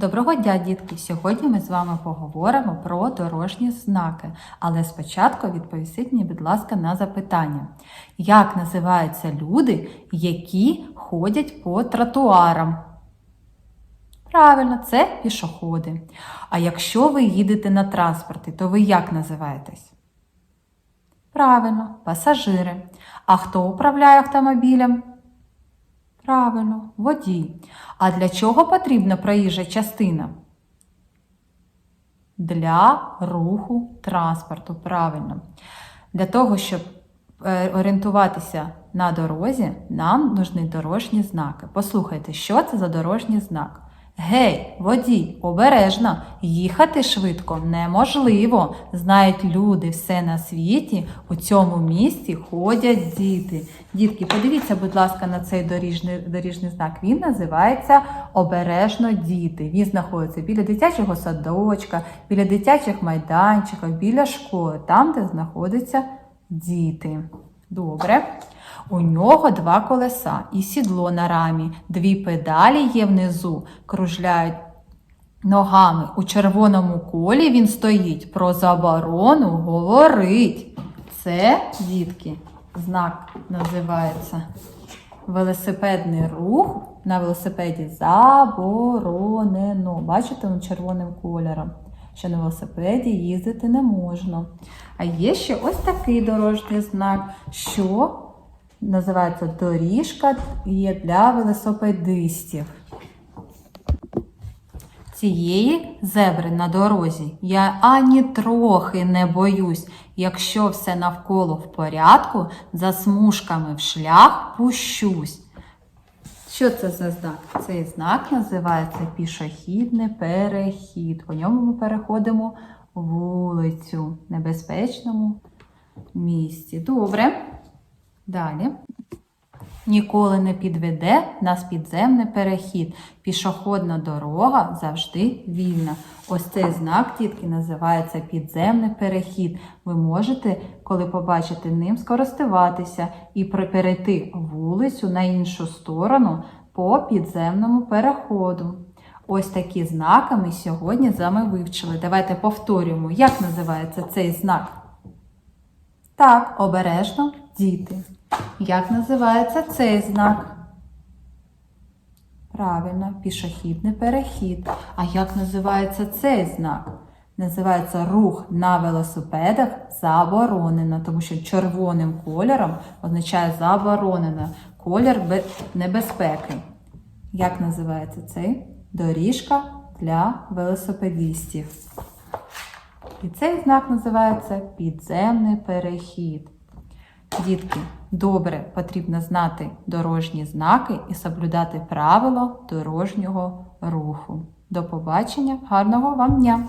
Доброго дня, дітки! Сьогодні ми з вами поговоримо про дорожні знаки. Але спочатку відповісіть мені, будь ласка, на запитання. Як називаються люди, які ходять по тротуарам? Правильно, це пішоходи. А якщо ви їдете на транспорті, то ви як називаєтесь? Правильно, пасажири. А хто управляє автомобілем? Правильно, водій. А для чого потрібна проїжджа частина? Для руху транспорту. Правильно. Для того, щоб е, орієнтуватися на дорозі, нам нужні дорожні знаки. Послухайте, що це за дорожній знак? Гей, водій, обережно, їхати швидко неможливо. Знають люди все на світі. У цьому місті ходять діти. Дітки, подивіться, будь ласка, на цей доріжний, доріжний знак. Він називається Обережно діти. Він знаходиться біля дитячого садочка, біля дитячих майданчиків, біля школи, там, де знаходяться діти. Добре. У нього два колеса і сідло на рамі, дві педалі є внизу, кружляють ногами. У червоному колі він стоїть. Про заборону говорить. Це, дітки, знак називається велосипедний рух. На велосипеді заборонено. Бачите, він червоним кольором. Що на велосипеді їздити не можна. А є ще ось такий дорожній знак, що називається доріжка є для велосипедистів. Цієї зебри на дорозі я ані трохи не боюсь. Якщо все навколо в порядку, за смужками в шлях пущусь. Що це за знак? Цей знак називається пішохідний перехід. По ньому ми переходимо вулицю в небезпечному місці. Добре. Далі. Ніколи не підведе нас підземний перехід. Пішохідна дорога завжди вільна. Ось цей знак, дітки, називається підземний перехід. Ви можете, коли побачите ним, скористуватися і перейти вулицю на іншу сторону по підземному переходу. Ось такі знаки ми сьогодні з вами вивчили. Давайте повторюємо, як називається цей знак. Так, обережно, діти. Як називається цей знак? Правильно, пішохідний перехід. А як називається цей знак? Називається рух на велосипедах заборонено, тому що червоним кольором означає заборонено колір небезпеки. Як називається цей? Доріжка для велосипедистів. І цей знак називається підземний перехід. Дітки, добре потрібно знати дорожні знаки і соблюдати правила дорожнього руху. До побачення, гарного вам дня!